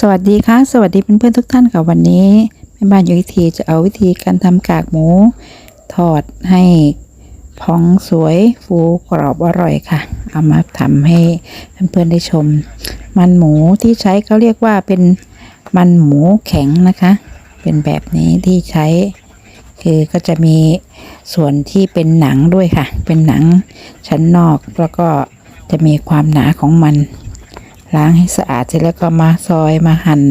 สวัสดีค่ะ สวัสดีเพื่อนๆทุกท่านค่ะวันนี้แม่บ้านยุวิธีจะเอาวิธีการทำกากหมู ทอดให้พองสวยฟูกรอบอร่อยค่ะ เอามาทำให้เพื่อนๆได้ชม มันหมูที่ใช้เขาเรียกว่าเป็นมันหมูแข็งนะคะ เป็นแบบนี้ที่ใช้ คือก็จะมีส่วนที่เป็นหนังด้วยค่ะ เป็นหนังชั้นนอกแล้วก็จะมีความหนาของมัน ล้างให้สะอาดเสร็จแล้วก็มาซอยมาหั่น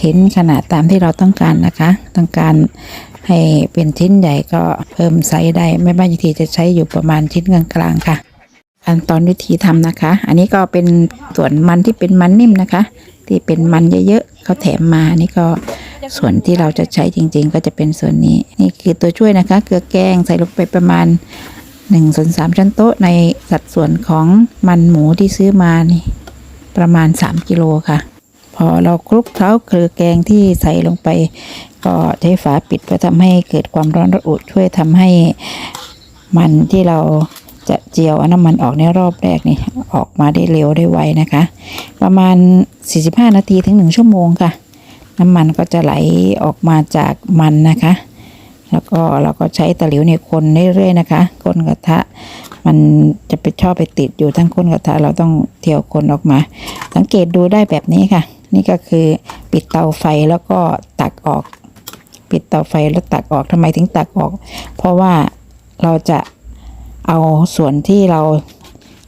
ชิ้นขนาดตามที่เราต้องการนะคะ ต้องการให้เป็นชิ้นใหญ่ก็เพิ่มไซส์ได้ไม่บ้านยุทีจะใช้อยู่ประมาณชิ้นกลางๆค่ะขั้นตอนวิธีทำนะคะ อันนี้ก็เป็นส่วนมันที่เป็นมันนิ่มนะคะ ที่เป็นมันเยอะๆเขาแถมมานี่ก็ส่วนที่เราจะใช้จริง ๆ ก็จะเป็นส่วนนี้ นี่คือตัวช่วยนะคะ เกลือแกงใส่ลงไปประมาณ1ส่วน3ช้อนโต๊ะในสัดส่วนของมันหมูที่ซื้อมานี่ ประมาณ 3 กิโลค่ะ พอเราคลุกเคล้าเกลือแกงที่ใส่ลงไป ก็ใช้ฝาปิดเพื่อทำให้เกิดความร้อนระอุช่วยทำให้มันที่เราจะเจียวน้ำมันออกในรอบแรกนี่ออกมาได้เร็วได้ไวนะคะ ประมาณ 45 นาทีถึง 1 ชั่วโมงค่ะ น้ำมันก็จะไหลออกมาจากมันนะคะ แล้วก็เราก็ใช้ตะหลิวเนี่ยคนเรื่อยๆนะคะก้นกระทะ มันจะไปชอบไปติดอยู่ทั้งก้นกระทะเราต้องเที่ยวคนออกมา สังเกตดูได้แบบนี้ค่ะ นี่ก็คือปิดเตาไฟแล้วก็ตักออก ปิดเตาไฟแล้วตักออกทำไมถึงตักออก เพราะว่าเราจะเอาส่วนที่เรา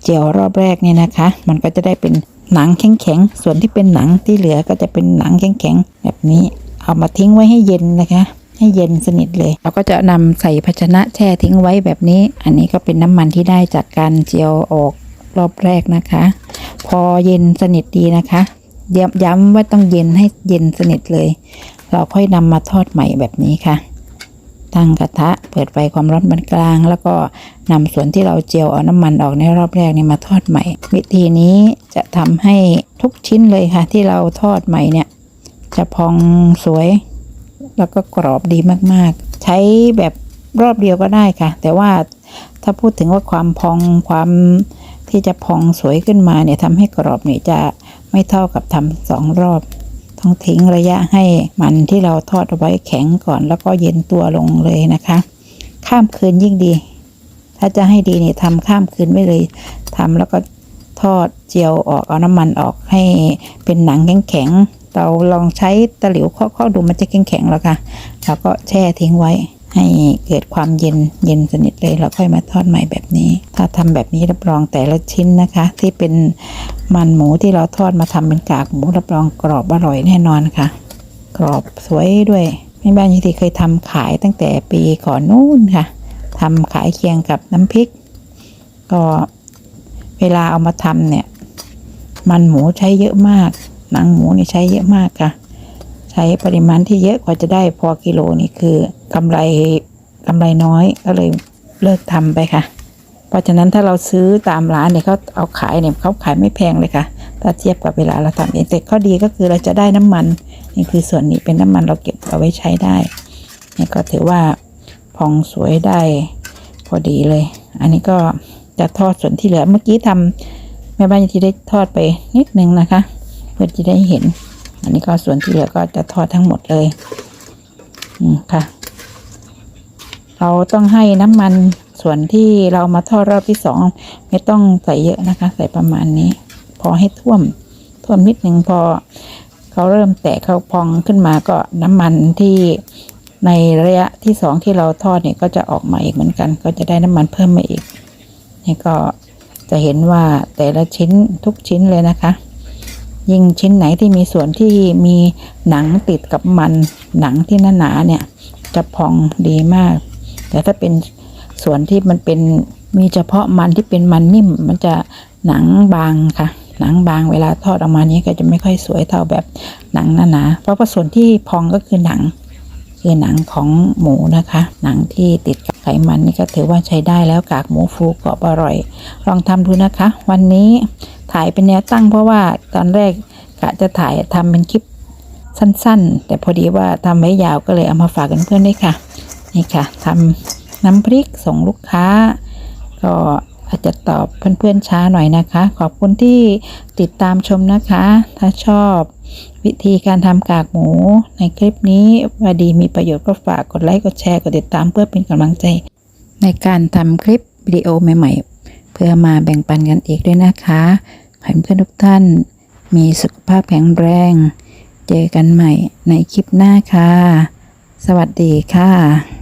เจียวรอบแรกเนี่ยนะคะ มันก็จะได้เป็นหนังแข็งๆ ส่วนที่เป็นหนังที่เหลือก็จะเป็นหนังแข็งๆ แบบนี้ เอามาทิ้งไว้ให้เย็นนะคะ ให้เย็นสนิทเลยเราก็จะนำใส่ภาชนะแช่ทิ้งไว้แบบนี้ อันนี้ก็เป็นน้ำมันที่ได้จากการเจียวออกรอบแรกนะคะ พอเย็นสนิทดีนะคะย้ำย้ำว่าต้องเย็นให้เย็นสนิทเลย เราค่อยนำมาทอดใหม่แบบนี้ค่ะ ตั้งกระทะเปิดไฟความร้อนปานกลาง แล้วก็นำส่วนที่เราเจียวเอาน้ำมันออกในรอบแรกนี่มาทอดใหม่ วิธีนี้จะทำให้ทุกชิ้นเลยค่ะ ที่เราทอดใหม่เนี่ย จะพองสวย แล้วก็กรอบดีมากๆ ใช้แบบรอบเดียวก็ได้ค่ะ แต่ว่าถ้าพูดถึงว่าความพองความที่จะพองสวยขึ้นมาเนี่ยทำให้กรอบเนี่ยจะไม่เท่ากับทำสองรอบ ต้องทิ้งระยะให้มันที่เราทอดเอาไว้แข็งก่อน แล้วก็เย็นตัวลงเลยนะคะ ข้ามคืนยิ่งดี ถ้าจะให้ดีเนี่ยทำข้ามคืนไว้เลยทำแล้วก็ทอดเจียวออกเอาน้ำมันออกให้เป็นหนังแข็งๆ เราลองใช้ตะหลิวเคาะๆดูมันจะแข็งๆแล้วค่ะ แล้วก็แช่ทิ้งไว้ให้เกิดความเย็นเย็นสนิทเลยแล้วค่อยมาทอดใหม่แบบนี้ ถ้าทำแบบนี้รับรองแต่ละชิ้นนะคะ ที่เป็นมันหมูที่เราทอดมาทำเป็นกากหมูรับรองกรอบอร่อยแน่นอนค่ะ กรอบสวยด้วยแม่บ้านยี่ทีเคยทำขายตั้งแต่ปีก่อนนู้นค่ะทำขายเคียงกับน้ำพริก ก็เวลาเอามาทำเนี่ย มันหมูใช้เยอะมาก หนังหมูนี่ใช้เยอะมากค่ะ ใช้ปริมาณที่เยอะกว่าจะได้พอกิโลนี่คือกำไรกำไรน้อยก็เลยเลิกทำไปค่ะ เพราะฉะนั้นถ้าเราซื้อตามร้านเนี่ยเขาเอาขายเนี่ยเขาขายไม่แพงเลยค่ะ ถ้าเทียบกับเวลาเราทำเองแต่ข้อดีก็คือเราจะได้น้ำมันนี่คือส่วนนี้เป็นน้ำมันเราเก็บเอาไว้ใช้ได้นี่ก็ถือว่าพองสวยได้พอดีเลย อันนี้ก็จะทอดส่วนที่เหลือเมื่อกี้ทำแม่บ้านที่ได้ทอดไปนิดนึงนะคะ พื่อที่ได้เห็น อันนี้ก็ส่วนที่เหลือก็จะทอดทั้งหมดเลย อืมค่ะ เราต้องให้น้ำมันส่วนที่เรามาทอดรอบที่สองไม่ต้องใส่เยอะนะคะ ใส่ประมาณนี้ พอให้ท่วม ท่วมนิดนึงพอเขาเริ่มแตกเขาพองขึ้นมาก็น้ำมันที่ในระยะที่สองที่เราทอดเนี่ยก็จะออกมาอีกเหมือนกัน ก็จะได้น้ำมันเพิ่มมาอีกนี่ก็จะเห็นว่าแต่ละชิ้นทุกชิ้นเลยนะคะ ยิ่งชิ้นไหนที่มีส่วนที่มีหนังติดกับมัน หนังที่หนาๆเนี่ย จะพองดีมาก แต่ถ้าเป็นส่วนที่มันเป็นมีเฉพาะมันที่เป็นมันนิ่ม มันจะหนังบางค่ะ หนังบางเวลาทอดออกมานี้ก็จะไม่ค่อยสวยเท่าแบบหนังหนาๆเพราะว่าส่วนที่พองก็คือหนัง คือหนังของหมูนะคะ หนังที่ติดกับไขมันนี่ก็ถือว่าใช้ได้แล้วกากหมูฟูกรอบอร่อย ลองทำดูนะคะ วันนี้ ถ่ายเป็นแนวตั้งเพราะว่าตอนแรกกะจะถ่ายทำเป็นคลิปสั้นๆ แต่พอดีว่าทำไว้ยาวก็เลยเอามาฝากกันเพื่อนๆด้วยค่ะ นี่ค่ะทำน้ำพริกส่งลูกค้า ก็อาจจะตอบเพื่อนๆช้าหน่อยนะคะ ขอบคุณที่ติดตามชมนะคะ ถ้าชอบวิธีการทำกากหมูในคลิปนี้ว่าดีมีประโยชน์ก็ฝากกดไลค์กดแชร์กดติดตามเพื่อเป็นกำลังใจ ในการทำคลิปวิดีโอใหม่ๆ พื่อมาแบ่งปันกันอีกด้วยนะคะขอให้เพื่อนทุกท่าน มีสุขภาพแข็งแรง เจอกันใหม่ในคลิปหน้าค่ะ สวัสดีค่ะ